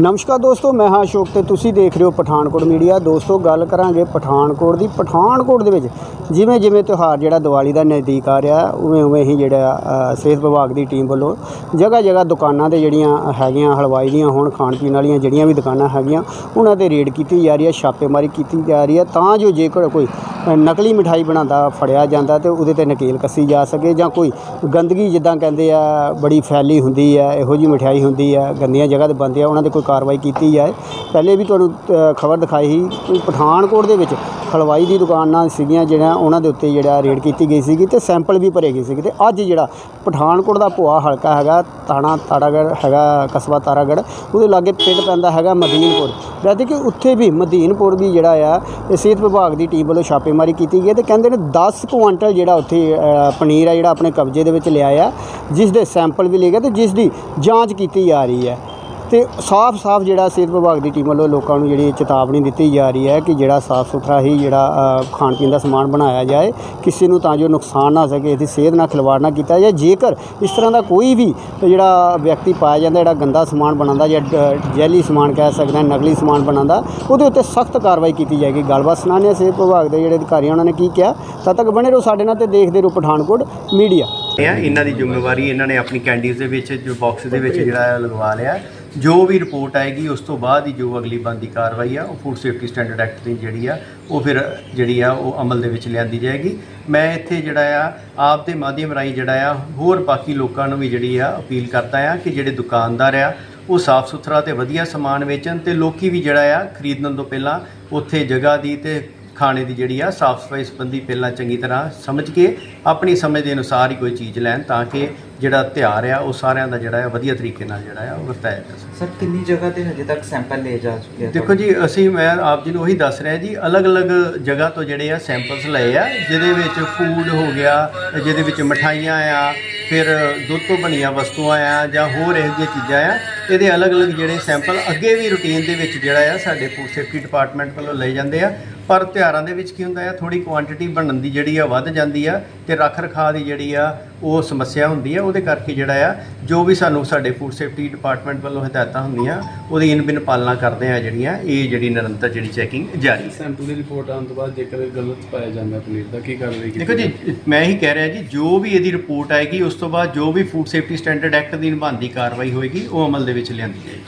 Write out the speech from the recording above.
ਨਮਸਕਾਰ ਦੋਸਤੋ, ਮੈਂ ਹਾਂ ਅਸ਼ੋਕ ਤੇ ਤੁਸੀਂ ਦੇਖ ਰਹੇ ਹੋ ਪਠਾਨਕੋਟ ਮੀਡੀਆ। ਦੋਸਤੋ, ਗੱਲ ਕਰਾਂਗੇ ਪਠਾਨਕੋਟ ਦੀ। ਪਠਾਨਕੋਟ ਦੇ ਵਿੱਚ ਜਿਵੇਂ ਜਿਵੇਂ ਤਿਉਹਾਰ ਜਿਹੜਾ ਦੀਵਾਲੀ ਦਾ ਨਜ਼ਦੀਕ ਆ ਰਿਹਾ, ਉਵੇਂ ਉਵੇਂ ਹੀ ਜਿਹੜਾ ਸਿਹਤ ਵਿਭਾਗ ਦੀ ਟੀਮ ਵੱਲੋਂ ਜਗ੍ਹਾ ਜਗ੍ਹਾ ਦੁਕਾਨਾਂ ਤੇ ਜਿਹੜੀਆਂ ਹੈਗੀਆਂ, ਹਲਵਾਈ ਦੀਆਂ, ਹੋਣ ਖਾਣ ਪੀਣ ਵਾਲੀਆਂ ਜਿਹੜੀਆਂ ਵੀ ਦੁਕਾਨਾਂ ਹੈਗੀਆਂ, ਉਹਨਾਂ ਤੇ ਰੇਡ ਕੀਤੀ ਜਾ ਰਹੀ ਹੈ, ਛਾਪੇਮਾਰੀ ਕੀਤੀ ਜਾ ਰਹੀ ਹੈ, ਤਾਂ ਜੋ ਜੇਕਰ ਕੋਈ ਨਕਲੀ ਮਠਾਈ ਬਣਾਉਂਦਾ, ਫੜਿਆ ਜਾਂਦਾ ਤੇ ਉਹਦੇ ਤੇ ਨਕੇਲ ਕੱਸੀ ਜਾ ਸਕੇ ਜਾਂ ਕੋਈ ਗੰਦਗੀ ਜਿੱਦਾਂ ਕਹਿੰਦੇ ਆ, ਬੜੀ ਫੈਲੀ ਹੁੰਦੀ ਹੈ, ਇਹੋ ਜੀ ਮਠਿਆਈ ਹੁੰਦੀ ਹੈ, ਗੰਦੀਆਂ ਜਗ੍ਹਾ ਤੇ ਬੰਦੇ ਆ ਉਹਨਾਂ ਦੇ ਕੋਈ ਕਾਰਵਾਈ ਕੀਤੀ ਜਾਏ। ਪਹਿਲੇ ਵੀ ਤੁਹਾਨੂੰ ਖਬਰ ਦਿਖਾਈ ਸੀ ਕਿ ਪਠਾਨਕੋਟ ਦੇ ਵਿੱਚ ਹਲਵਾਈ ਦੀ ਦੁਕਾਨਾਂ ਸੀਗੀਆਂ ਜਿਹੜਾ ਉਹਨਾਂ ਦੇ ਉੱਤੇ ਜਿਹੜਾ ਰੇਡ ਕੀਤੀ ਗਈ ਸੀਗੀ ਤੇ ਸੈਂਪਲ ਵੀ ਭਰੇ ਗਏ ਸੀਗੇ ਤੇ ਅੱਜ ਜਿਹੜਾ ਪਠਾਨਕੋਟ ਦਾ ਭੋਆ ਹਲਕਾ ਹੈਗਾ ਤਾਣਾ ਤਾਰਾਗੜ ਹੈਗਾ, ਕਸਬਾ ਤਾਰਾਗੜ ਉਹਦੇ ਲਾਗੇ ਪਿੰਡ ਪੈਂਦਾ ਹੈਗਾ ਮਦੀਨਪੁਰ। ਜਦ ਕਿ ਉੱਥੇ ਵੀ ਮਦੀਨਪੁਰ ਵੀ ਜਿਹੜਾ ਆ, ਇਹ ਸਿਹਤ ਵਿਭਾਗ ਦੀ ਟੀਮ ਵੱਲੋਂ ਛਾਪੇਮਾਰੀ ਕੀਤੀ ਗਈ ਹੈ ਤੇ ਕਹਿੰਦੇ ਨੇ 10 ਕੁਆਂਟਲ ਜਿਹੜਾ ਉੱਥੇ ਪਨੀਰ ਆ ਜਿਹੜਾ ਆਪਣੇ ਕਬਜ਼ੇ ਦੇ ਵਿੱਚ ਲਿਆ ਆ ਜਿਸ ਦੇ ਸੈਂਪਲ ਵੀ ਲਏ ਗਏ ਤੇ ਜਿਸ ਦੀ ਜਾਂਚ ਕੀਤੀ ਜਾ ਰਹੀ ਹੈ। ਤੇ ਸਾਫ਼-ਸਾਫ਼ ਜਿਹੜਾ ਸਿਹਤ ਵਿਭਾਗ ਦੀ ਟੀਮ ਵੱਲੋਂ ਲੋਕਾਂ ਨੂੰ ਜਿਹੜੀ ਚੇਤਾਵਨੀ ਦਿੱਤੀ ਜਾ ਰਹੀ ਹੈ ਕਿ ਜਿਹੜਾ ਸਾਫ਼ ਸੁਥਰਾ ਹੀ ਜਿਹੜਾ ਖਾਣ ਪੀਣ ਦਾ ਸਮਾਨ ਬਣਾਇਆ ਜਾਏ ਕਿਸੇ ਨੂੰ ਤਾਂ ਜੋ ਨੁਕਸਾਨ ਨਾ ਹੋ ਸਕੇ ਇਹਦੀ ਸਿਹਤ ਨਾਲ ਖਿਲਵਾੜ ਨਾ ਕੀਤਾ ਜਾਏ। ਜੇਕਰ ਇਸ ਤਰ੍ਹਾਂ ਦਾ ਕੋਈ ਵੀ ਜਿਹੜਾ ਵਿਅਕਤੀ ਪਾਇਆ ਜਾਂਦਾ ਜਿਹੜਾ ਗੰਦਾ ਸਮਾਨ ਬਣਾਉਂਦਾ ਜਾਂ ਜੈਲੀ ਸਮਾਨ ਕਹਿ ਸਕਦੇ ਹਾਂ ਨਕਲੀ ਸਮਾਨ ਬਣਾਉਂਦਾ ਉਹਦੇ ਉੱਤੇ ਸਖਤ ਕਾਰਵਾਈ ਕੀਤੀ ਜਾਏਗੀ। ਗੱਲਬਾਤ ਸੁਣਾਉਂਦੇ ਹਾਂ ਸਿਹਤ ਵਿਭਾਗ ਦੇ ਜਿਹੜੇ ਅਧਿਕਾਰੀ ਉਹਨਾਂ ਨੇ ਕੀ ਕਿਹਾ? ਤਦ ਤੱਕ ਬਣੇ ਰਹੋ ਸਾਡੇ ਨਾਲ ਤੇ ਦੇਖਦੇ ਰਹੋ ਪਠਾਨਕੋਟ ਮੀਡੀਆ। ਇਹਨਾਂ ਦੀ ਜ਼ਿੰਮੇਵਾਰੀ ਇਹਨਾਂ ਨੇ ਆਪਣੀ ਕੈਂਡੀਜ਼ ਦੇ ਵਿੱਚ ਜੋ ਬਾਕਸ ਦੇ ਵਿੱਚ ਜਿਹੜਾ ਲਗਵਾ ਲਿਆ। ਜੋ ਵੀ ਰਿਪੋਰਟ ਆਏਗੀ, ਉਸ ਤੋਂ ਬਾਅਦ ਹੀ ਜੋ ਅਗਲੀ ਬੰਦੀ ਕਾਰਵਾਈ ਆ, ਉਹ ਫੂਡ ਸੇਫਟੀ ਸਟੈਂਡਰਡ ਐਕਟ ਦੀ ਜਿਹੜੀ ਆ, ਉਹ ਫਿਰ ਜਿਹੜੀ ਆ, ਉਹ ਅਮਲ ਦੇ ਵਿੱਚ ਲਿਆਂਦੀ ਜਾਏਗੀ। ਮੈਂ ਇੱਥੇ ਜਿਹੜਾ ਆ, ਆਪ ਦੇ ਮਾਧਿਅਮ ਰਾਹੀਂ ਜਿਹੜਾ ਆ, ਹੋਰ ਬਾਕੀ ਲੋਕਾਂ ਨੂੰ ਵੀ ਜਿਹੜੀ ਆ, ਅਪੀਲ ਕਰਦਾ ਆ ਕਿ ਜਿਹੜੇ ਦੁਕਾਨਦਾਰ ਆ, ਉਹ ਸਾਫ਼ ਸੁਥਰਾ ਤੇ ਵਧੀਆ ਸਮਾਨ ਵੇਚਣ ਤੇ ਲੋਕੀ ਵੀ ਜਿਹੜਾ ਆ, ਖਰੀਦਣ ਤੋਂ ਪਹਿਲਾਂ ਉੱਥੇ ਜਗ੍ਹਾ ਦੀ ਤੇ ਖਾਣੇ ਦੀ ਜਿਹੜੀ ਆ, ਸਾਫ਼ ਸਫ਼ਾਈ ਸੰਬੰਧੀ ਪਹਿਲਾਂ ਚੰਗੀ ਤਰ੍ਹਾਂ ਸਮਝ ਕੇ, ਆਪਣੀ ਸਮਝ ਦੇ ਅਨੁਸਾਰ ਹੀ ਕੋਈ ਚੀਜ਼ ਲੈਣ ਤਾਂ ਕਿ ਜਿਹੜਾ ਤਿਉਹਾਰ ਆ ਉਹ ਸਾਰਿਆਂ ਦਾ ਜਿਹੜਾ ਆ ਵਧੀਆ ਤਰੀਕੇ ਨਾਲ ਜਿਹੜਾ ਆ ਉਹ ਵਰਤਾਇਆ ਜਾ ਸਕੇ ਸਰ ਕਿੰਨੀ ਜਗ੍ਹਾ ਤੇ ਹਜੇ ਤੱਕ ਸੈਂਪਲ ਲਏ ਜਾ ਚੁੱਕੇ ਆ ਦੇਖੋ ਜੀ ਅਸੀਂ ਮੈਂ ਆਪ ਜੀ ਨੂੰ ਉਹੀ ਦੱਸ ਰਿਹਾ ਜੀ ਅਲੱਗ-ਅਲੱਗ ਜਗ੍ਹਾ ਤੋਂ ਜਿਹੜੇ ਆ ਸੈਂਪਲਸ ਲਏ ਆ ਜਿਹਦੇ ਵਿੱਚ ਫੂਡ ਹੋ ਗਿਆ ਜਿਹਦੇ ਵਿੱਚ ਮਠਾਈਆਂ ਆ ਫਿਰ ਦੁੱਧ ਤੋਂ ਬਣੀਆਂ ਵਸਤੂਆਂ ਆ ਜਾਂ ਹੋਰ ਇਹੋ ਜਿਹੀਆਂ ਚੀਜ਼ਾਂ ਆ ਇਹਦੇ ਅਲੱਗ-ਅਲੱਗ ਜਿਹੜੇ ਸੈਂਪਲ ਅੱਗੇ ਵੀ ਰੂਟੀਨ ਦੇ ਵਿੱਚ ਜਿਹੜਾ ਆ ਸਾਡੇ ਫੂਡ ਸੇਫਟੀ ਡਿਪਾਰਟਮੈਂਟ ਵੱਲੋਂ ਲਏ ਜਾਂਦੇ ਆ। ਪਰ ਤਿਉਹਾਰਾਂ ਦੇ ਵਿੱਚ ਕੀ ਹੁੰਦਾ ਆ ਥੋੜੀ ਕੁਆਂਟੀਟੀ ਬਣਨ ਦੀ ਜਿਹੜੀ ਆ ਵੱਧ ਜਾਂਦੀ ਆ ਤੇ ਰੱਖ ਰਖਾਅ ਦੀ ਜਿਹੜੀ ਆ ਉਹ ਸਮੱਸਿਆ ਹੁੰਦੀ ਆ ਉਹਦੇ ਕਰਕੇ ਜਿਹੜਾ ਆ ਜੋ ਵੀ ਸਾਨੂੰ ਸਾਡੇ ਫੂਡ ਸੇਫਟੀ ਡਿਪਾਰਟਮੈਂਟ ਵੱਲੋਂ ਹਦਾਇਤਾਂ ਹੁੰਦੀਆਂ ਉਹਦੀ ਇਨ ਬਿਨ ਪਾਲਣਾ ਕਰਦੇ ਆ ਜਿਹੜੀਆਂ ਇਹ ਜਿਹੜੀ ਨਿਰੰਤਰ ਜਿਹੜੀ ਚੈਕਿੰਗ ਜਾਰੀ। ਸੈਂਪਲ ਦੀ ਰਿਪੋਰਟ ਆਉਣ ਤੋਂ ਬਾਅਦ ਜੇਕਰ ਗਲਤ ਪਾਇਆ ਜਾਂਦਾ ਪਨੀਰ ਦਾ ਕੀ ਕਾਰਵਾਈ ਕੀਤੀ ਦੇਖੋ ਜੀ ਮੈਂ ਹੀ ਕਹਿ ਰਿਹਾ ਜੀ ਜੋ ਵੀ ਇਹਦੀ ਰਿਪੋਰਟ ਆਏਗੀ ਉਸ ਤੋਂ ਬਾਅਦ ਜੋ ਵੀ ਫੂਡ ਸੇਫਟੀ ਸਟੈਂਡਰਡ ਐਕਟ ਦੀ ਨਿਭਾਉਂਦੀ ਕਾਰਵਾਈ ਹੋਏਗੀ ਉਹ ਅਮਲ ਦੇ ਵਿੱਚ ਲਿਆਂਦੀ ਜਾਏਗੀ।